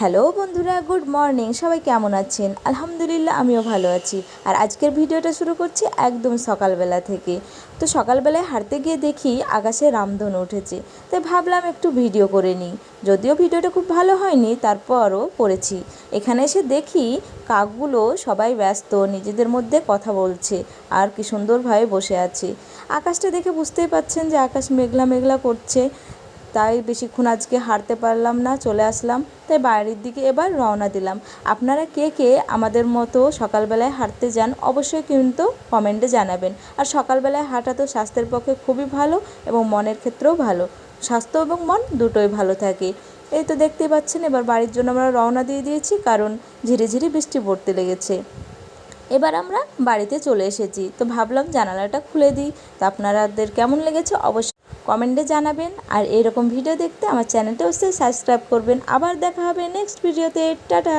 Hello বন্ধুরা, good morning. সবাই কেমন আছেন? আলহামদুলিল্লাহ, আমিও ভালো আছি। আর আজকের ভিডিওটা শুরু করছি একদম সকালবেলা থেকে। তো সকালবেলায় হাঁটতে গিয়ে দেখি আকাশে রামধনু উঠেছে। তাই ভাবলাম একটু ভিডিও করে নিই। যদিও ভিডিওটা খুব ভালো হয়নি, তারপরও করেছি। এখানে এসে দেখি কাকগুলো সবাই ব্যস্ত, নিজেদের মধ্যে কথা বলছে আর কি সুন্দরভাবে বসে আছে। আকাশটা দেখে বুঝতেই পাচ্ছেন যে আকাশ মেঘলা মেঘলা করছে। তাই বেশিক্ষণ আজকে হাঁটতে পারলাম না, চলে আসলাম। তাই বাড়ির দিকে এবার রওনা দিলাম। আপনারা কে কে আমাদের মতো সকালবেলায় হাঁটতে যান, অবশ্যই কিন্তু কমেন্টে জানাবেন। আর সকালবেলায় হাঁটা তো স্বাস্থ্যের পক্ষে খুবই ভালো এবং মনের ক্ষেত্রেও ভালো। স্বাস্থ্য এবং মন দুটোই ভালো থাকে। এই তো দেখতেই পাচ্ছেন, এবার বাড়ির জন্য আমরা রওনা দিয়ে দিয়েছি, কারণ ঝিরিঝিরি বৃষ্টি পড়তে লেগেছে। এবার আমরা বাড়িতে চলে এসেছি। তো ভাবলাম জানালাটা খুলে দিই। তো আপনাদের কেমন লেগেছে? অবশ্যই কমেন্টে জানাবেন আর এরকম ভিডিও দেখতে আমার চ্যানেলটা অবশ্যই সাবস্ক্রাইব করবেন। আবার দেখা হবে নেক্সট ভিডিওতে। টাটা!